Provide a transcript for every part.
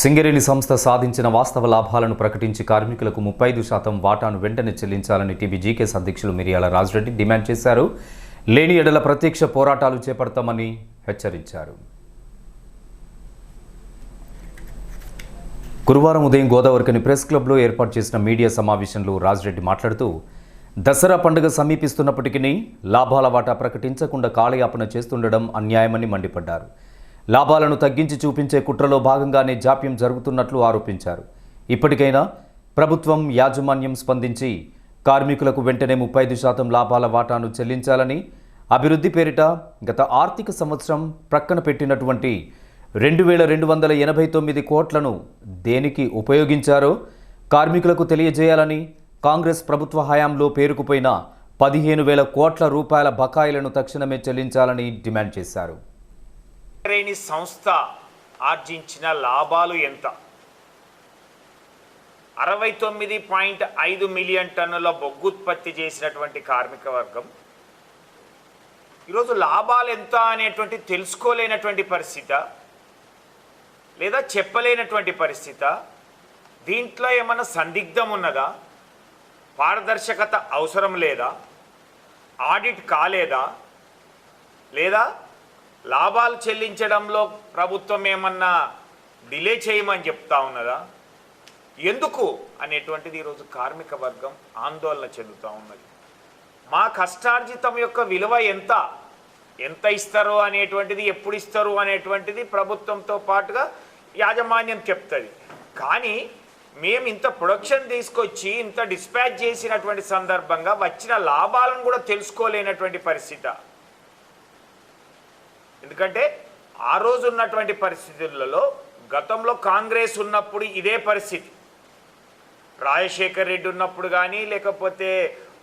సింగరేణి సంస్థ సాధించిన వాస్తవ లాభాలను ప్రకటించి కార్మికులకు ముప్పై ఐదు శాతం వాటాను వెంటనే చెల్లించాలని టీబీ జీకేఎస్ అధ్యక్షులు మిరియాల రాజరెడ్డి డిమాండ్ చేశారు. లేని ఎడల ప్రత్యక్ష పోరాటాలు చేపడతామని హెచ్చరించారు. గురువారం ఉదయం గోదావరికని ప్రెస్ క్లబ్లో ఏర్పాటు చేసిన మీడియా సమావేశంలో రాజరెడ్డి మాట్లాడుతూ దసరా పండుగ సమీపిస్తున్నప్పటికీ లాభాల వాటా ప్రకటించకుండా కాలయాపన చేస్తుండడం అన్యాయమని మండిపడ్డారు. లాభాలను తగ్గించి చూపించే కుట్రలో భాగంగానే జాప్యం జరుగుతున్నట్లు ఆరోపించారు. ఇప్పటికైనా ప్రభుత్వం యాజమాన్యం స్పందించి కార్మికులకు వెంటనే ముప్పై ఐదు శాతం లాభాల వాటాను చెల్లించాలని అభివృద్ధి పేరిట గత ఆర్థిక సంవత్సరం ప్రక్కన పెట్టినటువంటి రెండు వేల రెండు వందల ఎనభై తొమ్మిది కోట్లను దేనికి ఉపయోగించారో కార్మికులకు తెలియజేయాలని కాంగ్రెస్ ప్రభుత్వ హయాంలో పేరుకుపోయిన పదిహేను వేల కోట్ల రూపాయల బకాయిలను తక్షణమే చెల్లించాలని డిమాండ్ చేశారు. శ్రేణి సంస్థ ఆర్జించిన లాభాలు ఎంత? అరవై తొమ్మిది పాయింట్ ఐదు మిలియన్ టన్నుల బొగ్గు ఉత్పత్తి చేసినటువంటి కార్మిక వర్గం. ఈరోజు లాభాలు ఎంత అనేటువంటి తెలుసుకోలేనటువంటి పరిస్థితి లేదా చెప్పలేనటువంటి పరిస్థితి దీంట్లో ఏమన్నా సందిగ్ధం ఉన్నదా? పారదర్శకత అవసరం లేదా? ఆడిట్ కాలేదా? లేదా లాభాలు చెల్లించడంలో ప్రభుత్వం ఏమన్నా డిలే చేయమని చెప్తా ఉన్నదా? ఎందుకు అనేటువంటిది ఈరోజు కార్మిక వర్గం ఆందోళన చెందుతూ ఉన్నది. మా కష్టార్జితం యొక్క విలువ ఎంత? ఎంత ఇస్తారు అనేటువంటిది ఎప్పుడు ఇస్తారు అనేటువంటిది ప్రభుత్వంతో పాటుగా యాజమాన్యం చెప్తుంది. కానీ మేము ఇంత ప్రొడక్షన్ తీసుకొచ్చి ఇంత డిస్పాచ్ చేసినటువంటి సందర్భంగా వచ్చిన లాభాలను కూడా తెలుసుకోలేనటువంటి పరిస్థితి. ఎందుకంటే ఆ రోజు ఉన్నటువంటి పరిస్థితులలో గతంలో కాంగ్రెస్ ఉన్నప్పుడు ఇదే పరిస్థితి. రాజశేఖర్ రెడ్డి ఉన్నప్పుడు కానీ లేకపోతే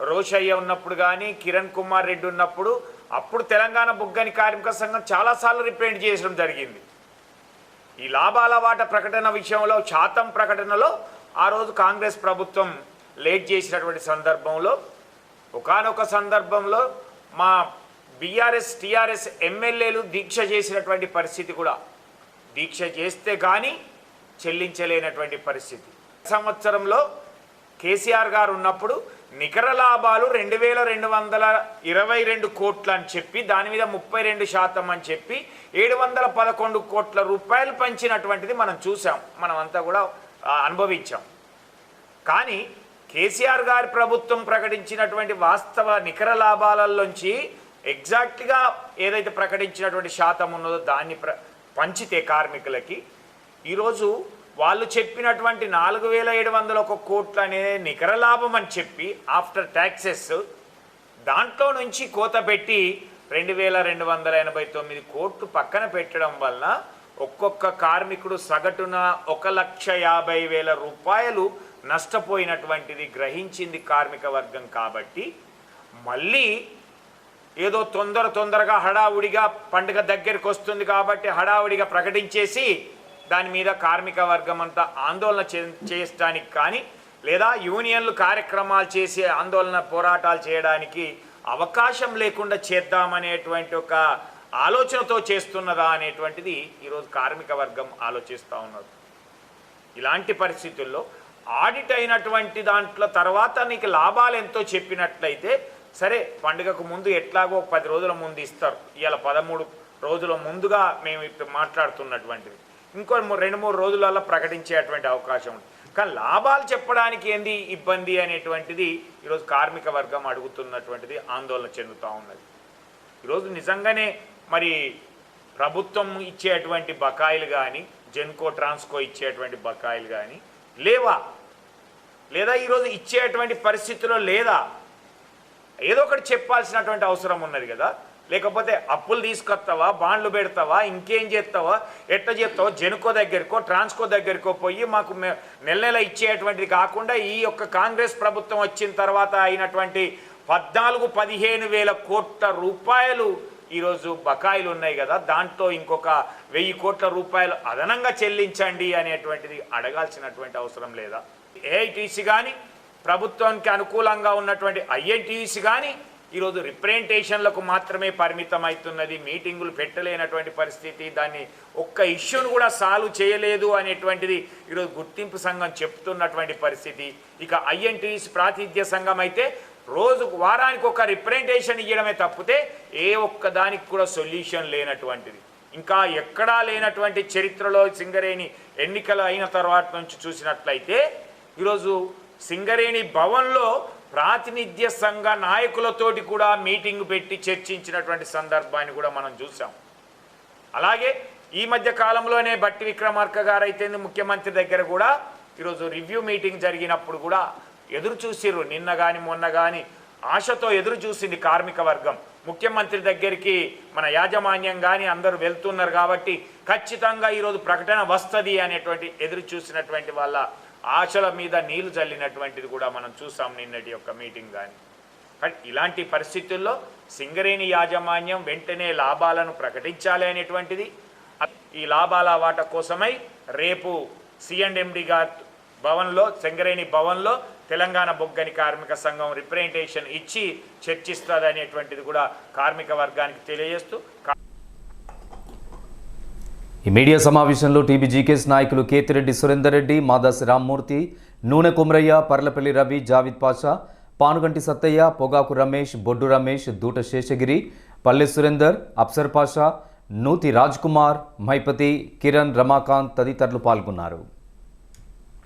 రోషయ్య ఉన్నప్పుడు కానీ కిరణ్ కుమార్ రెడ్డి ఉన్నప్పుడు అప్పుడు తెలంగాణ బుగ్గని కార్మిక సంఘం చాలాసార్లు రిప్రజెంట్ చేయడం జరిగింది. ఈ లాభాల వాట ప్రకటన విషయంలో శాతం ప్రకటనలో ఆ రోజు కాంగ్రెస్ ప్రభుత్వం లేట్ చేసినటువంటి సందర్భంలో ఒకానొక సందర్భంలో మా బీఆర్ఎస్ టీఆర్ఎస్ ఎమ్మెల్యేలు దీక్ష చేసినటువంటి పరిస్థితి కూడా. దీక్ష చేస్తే కానీ చెల్లించలేనటువంటి పరిస్థితి. సంవత్సరంలో కేసీఆర్ గారు ఉన్నప్పుడు నికర లాభాలు రెండు వేల రెండు వందల ఇరవై రెండు కోట్లు అని చెప్పి దాని మీద ముప్పై రెండు శాతం అని చెప్పి ఏడు వందల పదకొండు కోట్ల రూపాయలు పంచినటువంటిది మనం చూసాం మనం అంతా కూడా అనుభవించాం. కానీ కేసీఆర్ గారి ప్రభుత్వం ప్రకటించినటువంటి వాస్తవ నికర లాభాలలోంచి ఎగ్జాక్ట్గా ఏదైతే ప్రకటించినటువంటి శాతం ఉన్నదో దాన్ని ప్ర పంచితే కార్మికులకి ఈరోజు వాళ్ళు చెప్పినటువంటి నాలుగు వేల ఏడు వందల ఒక కోట్లు అనేది నికర లాభం అని చెప్పి ఆఫ్టర్ ట్యాక్సెస్ దాంట్లో నుంచి కోత పెట్టి రెండు వేల రెండు వందల ఎనభై తొమ్మిది కోట్లు పక్కన పెట్టడం వలన ఒక్కొక్క కార్మికుడు సగటున ఒక లక్ష యాభై వేల రూపాయలు నష్టపోయినటువంటిది గ్రహించింది కార్మిక వర్గం కాబట్టి మళ్ళీ ఏదో తొందర తొందరగా హడావుడిగా పండుగ దగ్గరికి వస్తుంది కాబట్టి హడావుడిగా ప్రకటించేసి దాని మీద కార్మిక వర్గం అంతా ఆందోళన చేయడానికి కానీ లేదా యూనియన్లు కార్యక్రమాలు చేసి ఆందోళన పోరాటాలు చేయడానికి అవకాశం లేకుండా చేద్దామనేటువంటి ఒక ఆలోచనతో చేస్తున్నదా అనేటువంటిది ఈరోజు కార్మిక వర్గం ఆలోచిస్తూ ఉన్నారు ఇలాంటి పరిస్థితుల్లో ఆడిట్ అయినటువంటి దాంట్లో తర్వాత నీకు లాభాలు ఎంతో చెప్పినట్లయితే సరే పండుగకు ముందు ఎట్లాగో ఒక పది రోజుల ముందు ఇస్తారు. ఇవాళ పదమూడు రోజుల ముందుగా మేము ఇప్పుడు మాట్లాడుతున్నటువంటిది. ఇంకో మూ- రెండు మూడు రోజులలో ప్రకటించేటువంటి అవకాశం ఉంది. కానీ లాభాలు చెప్పడానికి ఏంది ఇబ్బంది అనేటువంటిది ఈరోజు కార్మిక వర్గం అడుగుతున్నటువంటిది ఆందోళన చెందుతూ ఉన్నది. ఈరోజు నిజంగానే మరి ప్రభుత్వం ఇచ్చేటువంటి బకాయిలు కానీ జెన్కో ట్రాన్స్కో ఇచ్చేటువంటి బకాయిలు కానీ లేవా? లేదా ఈరోజు ఇచ్చేటువంటి పరిస్థితిలో లేదా? ఏదో ఒకటి చెప్పాల్సినటువంటి అవసరం ఉన్నది కదా. లేకపోతే అప్పులు తీసుకొస్తావా బాండ్లు పెడతావా ఇంకేం చేస్తావా ఎట్ట చేస్తావో జెనుకో దగ్గరకో ట్రాన్స్కో దగ్గరకో పోయి మాకు మె- నెల నెల ఇచ్చేటువంటిది కాకుండా ఈ యొక్క కాంగ్రెస్ ప్రభుత్వం వచ్చిన తర్వాత అయినటువంటి పద్నాలుగు పదిహేను వేల కోట్ల రూపాయలు ఈరోజు బకాయిలు ఉన్నాయి కదా. దాంట్లో ఇంకొక వెయ్యి కోట్ల రూపాయలు అదనంగా చెల్లించండి అనేటువంటిది అడగాల్సినటువంటి అవసరం లేదా? ఏఐటీసీ కానీ ప్రభుత్వానికి అనుకూలంగా ఉన్నటువంటి ఐఎన్టీసీ కానీ ఈరోజు రిప్రజెంటేషన్లకు మాత్రమే పరిమితం అవుతున్నది మీటింగులు పెట్టలేనటువంటి పరిస్థితి. దాన్ని ఒక్క ఇష్యూను కూడా సాల్వ్ చేయలేదు అనేటువంటిది ఈరోజు గుర్తింపు సంఘం చెప్తున్నటువంటి పరిస్థితి. ఇక ఐఎన్టీసీ ప్రాతినిధ్య సంఘం అయితే రోజు వారానికి ఒక రిప్రజెంటేషన్ ఇవ్వడమే తప్పితే ఏ ఒక్క దానికి కూడా సొల్యూషన్ లేనటువంటిది. ఇంకా ఎక్కడా లేనటువంటి చరిత్రలో సింగరేణి ఎన్నికలు అయిన తర్వాత నుంచి చూసినట్లయితే ఈరోజు సింగరేణి భవన్లో ప్రాతినిధ్య సంఘ నాయకులతోటి కూడా మీటింగ్ పెట్టి చర్చించినటువంటి సందర్భాన్ని కూడా మనం చూసాం అలాగే ఈ మధ్య కాలంలోనే బట్టి విక్రమార్క గారు అయితే ముఖ్యమంత్రి దగ్గర కూడా ఈరోజు రివ్యూ మీటింగ్ జరిగినప్పుడు కూడా ఎదురు చూసిర్రు. నిన్న కానీ మొన్న కానీ ఆశతో ఎదురు చూసింది కార్మిక వర్గం. ముఖ్యమంత్రి దగ్గరికి మన యాజమాన్యం కానీ అందరూ వెళ్తున్నారు కాబట్టి ఖచ్చితంగా ఈరోజు ప్రకటన వస్తుంది అనేటువంటి ఎదురు చూసినటువంటి వాళ్ళ ఆశల మీద నీళ్ళు చల్లినటువంటిది కూడా మనం చూసాం నిన్నటి యొక్క మీటింగ్ కానీ కానీ ఇలాంటి పరిస్థితుల్లో సింగరేణి యాజమాన్యం వెంటనే లాభాలను ప్రకటించాలి అనేటువంటిది. ఈ లాభాల వాట కోసమై రేపు సిఎండ్ఎండి గారు భవన్లో సింగరేణి భవన్లో తెలంగాణ బొగ్గని కార్మిక సంఘం రిప్రజెంటేషన్ ఇచ్చి చర్చిస్తుంది అనేటువంటిది కూడా కార్మిక వర్గానికి తెలియజేస్తూ ఈ మీడియా సమావేశంలో టీబీ జీకేఎస్ నాయకులు కేతిరెడ్డి సురేందర్ రెడ్డి మాదాసి రామ్మూర్తి నూనె కుమ్రయ్య పర్లపల్లి రవి జావిద్ పాషా పానుగంటి సత్తయ్య పొగాకు రమేష్ బొడ్డు రమేష్ దూట శేషగిరి పల్లె సురేందర్ అప్సర్ పాషా నూతి రాజ్ కుమార్ మైపతి కిరణ్ రమాకాంత్ తదితరులు పాల్గొన్నారు.